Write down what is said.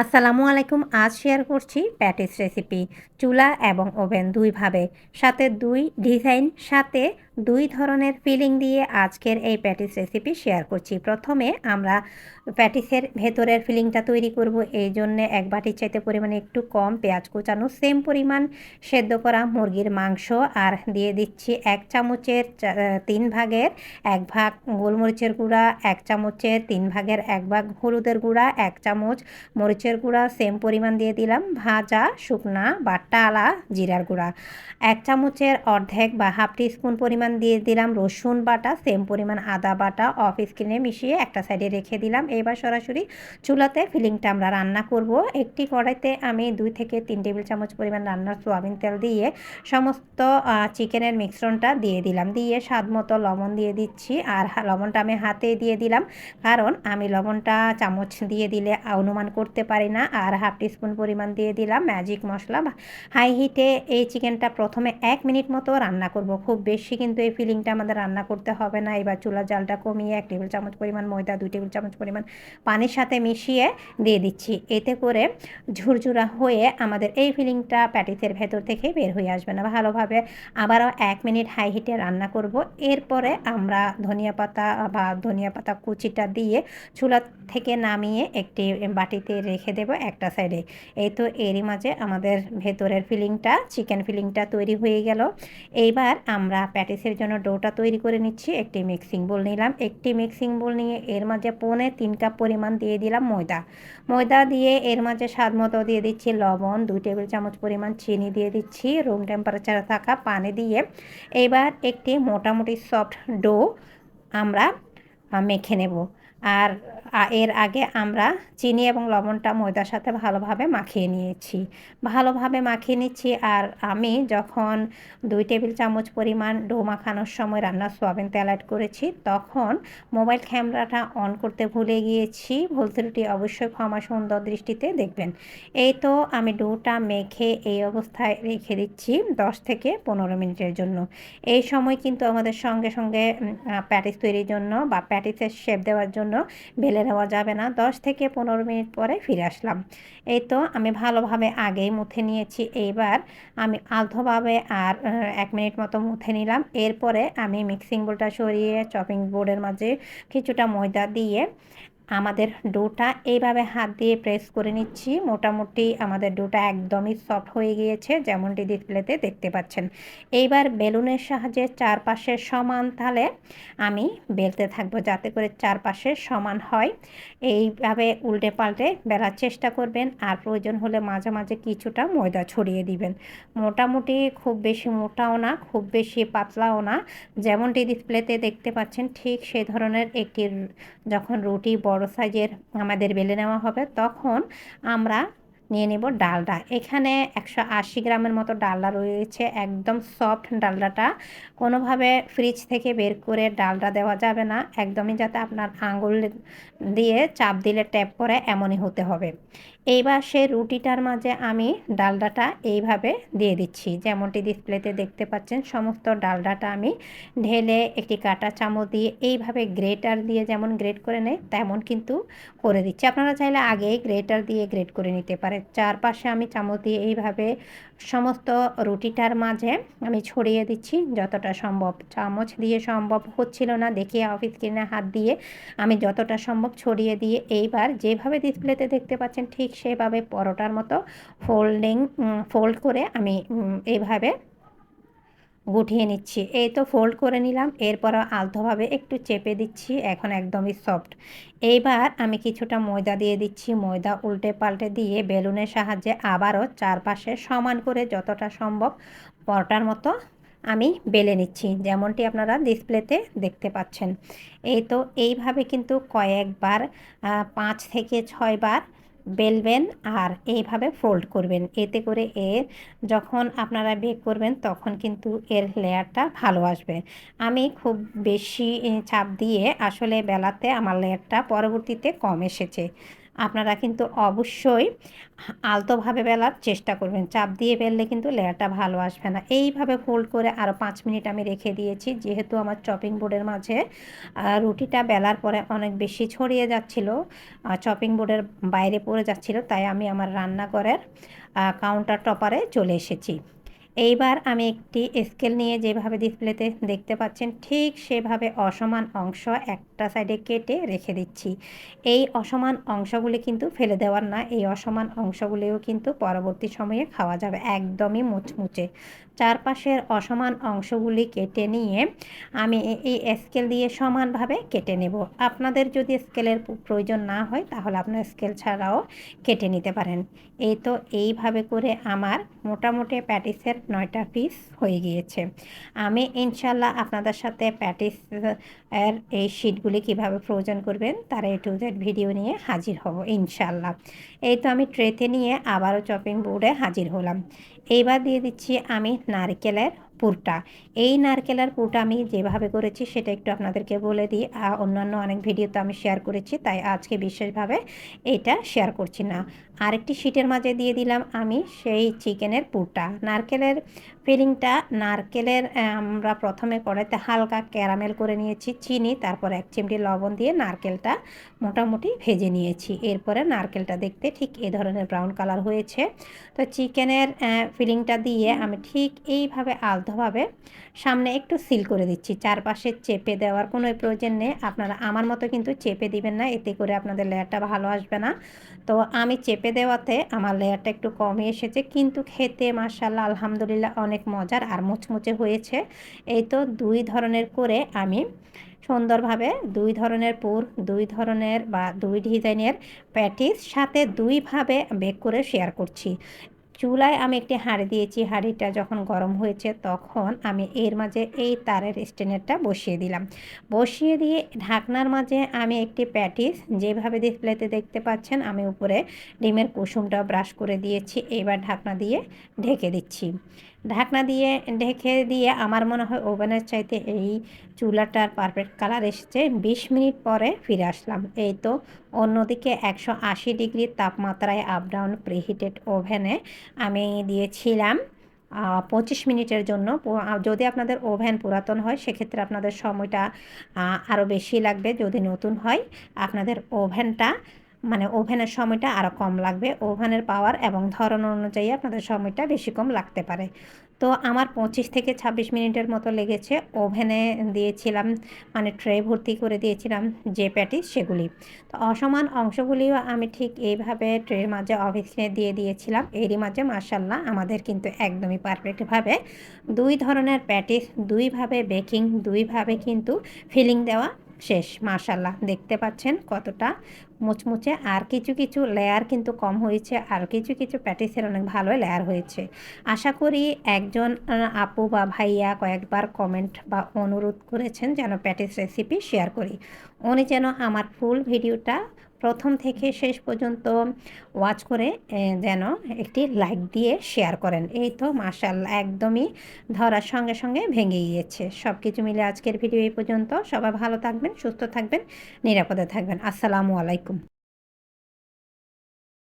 আসসালামু আলাইকুম, আজ শেয়ার করছি প্যাটিস রেসিপি। চুলা এবং ওভেন দুইভাবে, সাথে দুই ডিজাইন, সাথে দুই ধরনের ফিলিং দিয়ে আজকের এই প্যাটিস রেসিপি শেয়ার করছি। প্রথমে আমরা প্যাটিসের ভেতরের ফিলিংটা তৈরি করব। এই জন্য এক বাটির চাইতে পরিমাণে একটু কম পেঁয়াজ কুচানো সেম পরিমাণ সেদ্ধ করা মুরগির মাংস আর দিয়ে দিচ্ছি এক চামচের তিন ভাগের এক ভাগ গোলমরিচের গুঁড়া, এক চামচের তিন ভাগের এক ভাগ হলুদের গুঁড়া, এক চামচ মরিচের গুঁড়া সেম পরিমাণ দিয়ে দিলাম ভাজা, শুকনা বা টালা জিরার গুঁড়া। এক চামচের অর্ধেক বা হাফ টি স্পুন পরিমাণ দিয়ে দিলাম রসুন বাটা সেম পরিমাণ আদা বাটা অফ স্কিনে মিশিয়ে একটা সাইডে রেখে দিলাম। এবার সরাসরি চুলাতে ফিলিংটা আমরা রান্না করব। একটি কড়াইতে আমি দুই থেকে তিন টেবিল চামচ পরিমাণ রান্নার সোয়াবিন তেল দিয়ে সমস্ত চিকেনের মিশ্রণটা দিয়ে দিলাম। দিয়ে স্বাদ মতো লবণ দিয়ে দিচ্ছি আর লবণটা আমি হাতে দিয়ে দিলাম। কারণ আমি লবণটা চামচ দিয়ে দিলে অনুমান করতে পারি না আর হাফ টিস্পুন পরিমাণ দিয়ে দিলাম ম্যাজিক মশলা হাই হিটে এই চিকেনটা প্রথমে এক মিনিট মতো রান্না করব। খুব বেশি কিন্তু এই ফিলিংটা আমাদের রান্না করতে হবে না। এবার চুলার জালটা কমিয়ে এক টেবিল চামচ পরিমাণ ময়দা, দুই টেবিল চামচ পরিমাণ পানির সাথে মিশিয়ে দিয়ে দিচ্ছি। এতে করে ঝুরঝুরা হয়ে আমাদের এই ফিলিংটা প্যাটিসের ভেতর থেকে বের হয়ে আসবে না। ভালোভাবে আবারও এক মিনিট হাই হিটে রান্না করব। এরপরে আমরা ধনিয়া পাতা বা ধনিয়া পাতা কুচিটা দিয়ে চুলা থেকে নামিয়ে একটি বাটিতে রেখে দেব একটা সাইডে এই তো এরই মাঝে আমাদের ভেতরের ফিলিংটা চিকেন ফিলিংটা তৈরি হয়ে গেল। এইবার আমরা প্যাটিসের জন্য ডোটা তৈরি করে নিচ্ছি, একটি মিক্সিং বোল নিলাম। একটি মিক্সিং বোল নিয়ে এর মাঝে পৌনে তিন কাপ পরিমাণ দিয়ে দিলাম ময়দা। ময়দা দিয়ে এর মাঝে স্বাদ মতো দিয়ে দিচ্ছি লবণ, দুই টেবিল চামচ পরিমাণ চিনি দিয়ে দিচ্ছি, রুম টেম্পারেচারে থাকা পানি দিয়ে। এবার একটি মোটামুটি সফট ডো আমরা মেখে নেব। আর এর আগে আমরা চিনি এবং লবণটা ময়দার সাথে ভালোভাবে মাখিয়ে নিয়েছি। ভালোভাবে মাখিয়ে নিচ্ছি আর আমি যখন দুই টেবিল চামচ পরিমাণ ডো মাখানোর সময় রান্নার সোয়াবিন তেল অ্যাড করেছি, তখন মোবাইল ক্যামেরাটা অন করতে ভুলে গিয়েছি। ভুল ত্রুটি অবশ্যই ক্ষমা সুন্দর দৃষ্টিতে দেখবেন। এই তো আমি ডোটা মেখে এই অবস্থায় রেখে দিচ্ছি দশ থেকে পনেরো মিনিটের জন্য। এই সময় কিন্তু আমাদের সঙ্গে সঙ্গে প্যাটিস তৈরির জন্য বা প্যাটিসের শেপ দেওয়ার জন্য বেলে নেওয়া যাবে না। দশ থেকে পনেরো মিনিট পরে ফিরে আসলাম। এই তো আমি ভালোভাবে আগেই মুথে নিয়েছি। এইবার আমি আলধোভাবে আর এক মিনিট মতো মুথে নিলাম। এরপরে আমি মিক্সিং বোলটা সরিয়ে চপিং বোর্ডের মাঝে কিছুটা ময়দা দিয়ে আমাদের ডোটা এইভাবে হাত দিয়ে প্রেস করে নিচ্ছি। মোটামুটি আমাদের ডোটা একদমই সফট হয়ে গিয়েছে, যেমনটি ডিসপ্লেতে দেখতে পাচ্ছেন। এইবার বেলুনের সাহায্যে চারপাশে সমান তাহলে আমি বেলতে থাকব, যাতে করে চারপাশে সমান হয়। এইভাবে উল্টে পাল্টে বেলার চেষ্টা করবেন, আর প্রয়োজন হলে মাঝে মাঝে কিছুটা ময়দা ছড়িয়ে দিবেন। মোটামুটি খুব বেশি মোটাও না, খুব বেশি পাতলাও না। যেমনটি ডিসপ্লেতে দেখতে পাচ্ছেন, ঠিক সে ধরনের একটি, যখন রুটি বড় সাইজের আমাদের বেলে নেওয়া হবে তখন আমরা নিয়ে নেব ডালডা। এখানে একশো আশি গ্রামের মতো ডালডা রয়েছে, একদম সফট ডালডাটা। কোনোভাবে ফ্রিজ থেকে বের করে ডালডা দেওয়া যাবে না, একদমই যাতে আপনার আঙুল দিয়ে চাপ দিলে ট্যাপ করে এমনই হতে হবে। এইবার সে রুটিটার মাঝে আমি ডালডাটা এইভাবে দিয়ে দিচ্ছি। যেমনটি ডিসপ্লেতে দেখতে পাচ্ছেন, সমস্ত ডালডাটা আমি ঢেলে একটি কাটা চামচ দিয়ে এইভাবে গ্রেটার দিয়ে যেমন গ্রেট করে নেয়, তেমন কিন্তু করে দিচ্ছি। আপনারা চাইলে আগেই গ্রেটার দিয়ে গ্রেট করে নিতে পারে চারপাশে আমি চামচ দিয়ে এইভাবে সমস্ত রুটিটার মাঝে আমি ছড়িয়ে দিচ্ছি। যতটা সম্ভব চামচ দিয়ে সম্ভব হচ্ছিল না দেখিয়ে অফিস কিনে হাত দিয়ে আমি যতটা সম্ভব ছড়িয়ে দিয়ে এইবার যেভাবে ডিসপ্লেতে দেখতে পাচ্ছেন ঠিক সেভাবে পরোটার মতো ফোল্ডিং ফোল্ড করে আমি এইভাবে গুটিয়ে নিচ্ছি। এই তো ফোল্ড করে নিলাম এরপর আলতোভাবে একটু চেপে দিচ্ছি, এখন একদমই সফট এইবার আমি কিছুটা ময়দা দিয়ে দিচ্ছি, ময়দা উল্টে পাল্টে দিয়ে বেলুনের সাহায্যে আবারও চারপাশে সমান করে যতটা সম্ভব পরটার মতো আমি বেলে নিচ্ছি, যেমনটি আপনারা ডিসপ্লেতে দেখতে পাচ্ছেন। এই তো এইভাবে কিন্তু কয়েকবার পাঁচ থেকে ছয়বার বেলবেন আর এইভাবে ফোল্ড করবেন। এতে করে এর যখন আপনারা বেক করবেন তখন কিন্তু এর লেয়ারটা ভালো আসবে। আমি খুব বেশি চাপ দিয়ে আসলে বেলাতে আমার লেয়ারটা পরবর্তীতে কম এসেছে। আপনারা কিন্তু অবশ্যই আলতোভাবে বেলার চেষ্টা করবেন। চাপ দিয়ে বেললে কিন্তু লেয়ারটা ভালো আসবে না। এইভাবে ফোল্ড করে আরও পাঁচ মিনিট আমি রেখে দিয়েছি। যেহেতু আমার চপিং বোর্ডের মাঝে রুটিটা বেলার পরে অনেক বেশি ছড়িয়ে যাচ্ছিল চপিং বোর্ডের বাইরে পড়ে যাচ্ছিল, তাই আমি আমার রান্নাঘরের কাউন্টার টপারে চলে এসেছি। এইবার আমি একটি স্কেল নিয়ে যেভাবে ডিসপ্লেতে দেখতে পাচ্ছেন, ঠিক সেভাবে অসমান অংশ একটা সাইডে কেটে রেখে দিচ্ছি। এই অসমান অংশগুলি কিন্তু ফেলে দেওয়ার না, এই অসমান অংশগুলিও কিন্তু পরবর্তী সময়ে খাওয়া যাবে একদমই মুচমুচে। চারপাশের অসমান অংশগুলি কেটে নিয়ে আমি এই স্কেল দিয়ে সমানভাবে কেটে নেব। আপনাদের যদি স্কেলের প্রয়োজন না হয়, তাহলে আপনার স্কেল ছাড়াও কেটে নিতে পারেন। এই তো এইভাবে করে আমার মোটামুটি প্যাটিসের নয়টা পিস হয়ে গিয়েছে। আমি ইনশাল্লাহ আপনাদের সাথে প্যাটিস এর এই শিটগুলি কীভাবে ফ্রোজন করবেন, তার এ টু জেড ভিডিও নিয়ে হাজির হব, ইনশাল্লাহ। এই তো আমি ট্রেতে নিয়ে আবারও চপিং বোর্ডে হাজির হলাম। এইবার দিয়ে দিচ্ছি আমি নারকেলের পুরটা। এই নারকেলের পুরটা আমি যেভাবে করেছি সেটা একটু আপনাদেরকে বলে দিই। অন্যান্য অনেক ভিডিও তো আমি শেয়ার করেছি, তাই আজকে বিশেষভাবে এটা শেয়ার করছি না। আরেকটি শিটের মাঝে দিয়ে দিলাম আমি সেই চিকেনের পুরটা। নারকেলের ফিলিংটা নারকেলের আমরা প্রথমে কড়াইতে হালকা ক্যারামেল করে নিয়েছি, চিনি, তারপর এক চিমটি লবণ দিয়ে নারকেলটা মোটামুটি ভেজে নিয়েছি। এরপরে নারকেলটা দেখতে ঠিক এ ধরনের ব্রাউন কালার হয়েছে। তো চিকেনের ফিলিংটা দিয়ে আমি ঠিক এইভাবে আলতোভাবে সামনে একটু সিল করে দিচ্ছি। চারপাশে চেপে দেওয়ার কোনো প্রয়োজন নেই। আপনারা আমার মতো কিন্তু চেপে দিবেন না, এতে করে আপনাদের লেয়ারটা ভালো আসবে না। তো আমি চেপে দেওয়াতে আমার লেয়ারটা একটু কমই এসেছে, কিন্তু খেতে মার্শাল্লাহ আলহামদুলিল্লাহ অনেক মজার আর মুচমুচে হয়েছে। এই তো দুই ধরনের করে আমি সুন্দরভাবে দুই ধরনের পুর, দুই ধরনের বা দুই ডিজাইনের প্যাটিস সাথে দুইভাবে বেক করে শেয়ার করছি। চুলায় আমি একটি হাঁড়ি দিয়েছি। হাঁড়িটা যখন গরম হয়েছে তখন আমি এর মাঝে এই তারের স্ট্যান্ডারটা বসিয়ে দিলাম। বসিয়ে দিয়ে ঢাকনার মাঝে আমি একটি প্যাটিস যেভাবে ডিসপ্লেতে দেখতে পাচ্ছেন আমি উপরে ডিমের কুসুমটা ব্রাশ করে দিয়েছি। এবার ঢাকনা দিয়ে ঢেকে দিচ্ছি। ঢাকনা দিয়ে ঢেকে দিয়ে আমার মনে হয় ওভেনের চাইতে এই চুলাটার পারফেক্ট কালার এসেছে। বিশ মিনিট পরে ফিরে আসলাম। এই তো অন্যদিকে একশো আশি ডিগ্রি তাপমাত্রায় আপ ডাউন প্রিহিটেড ওভেনে আমি দিয়েছিলাম পঁচিশ মিনিটের জন্য। যদি আপনাদের ওভেন পুরাতন হয়, সেক্ষেত্রে আপনাদের সময়টা আরও বেশি লাগবে। যদি নতুন হয়, আপনাদের ওভেনটা মানে ওভেনের সময়টা আরও কম লাগবে। ওভেনের পাওয়ার এবং ধরন অনুযায়ী আপনাদের সময়টা বেশি কম লাগতে পারে। তো আমার পঁচিশ থেকে ছাব্বিশ মিনিটের মতো লেগেছে। ওভেনে দিয়েছিলাম মানে ট্রে ভর্তি করে দিয়েছিলাম যে প্যাটিস সেগুলি। তো অসমান অংশগুলিও আমি ঠিক এইভাবে ট্রের মাঝে অফিসে দিয়ে দিয়েছিলাম। এরই মাঝে মার্শাল্লাহ আমাদের কিন্তু একদমই পারফেক্টভাবে দুই ধরনের প্যাটিস দুইভাবে বেকিং দুইভাবে কিন্তু ফিলিং দেওয়া শেষ মাশাল্লাহ দেখতে পাচ্ছেন কতটা মুচমুচে। আর কিছু কিছু লেয়ার কিন্তু কম হয়েছে, আর কিছু কিছু প্যাটিসের অনেক ভালো লেয়ার হয়েছে। আশা করি একজন আপু বা ভাইয়া কয়েকবার কমেন্ট বা অনুরোধ করেছেন যেন প্যাটিস রেসিপি শেয়ার করি। উনি যেন আমার ফুল ভিডিওটা প্রথম থেকে শেষ পর্যন্ত ওয়াচ করে যেন একটি লাইক দিয়ে শেয়ার করেন। এই তো মার্শাল্লাহ একদমই ধরার সঙ্গে সঙ্গে ভেঙে গিয়েছে। সব কিছু মিলে আজকের ভিডিও এই পর্যন্ত। সবাই ভালো থাকবেন, সুস্থ থাকবেন, নিরাপদে থাকবেন। আসসালামু আলাইকুম।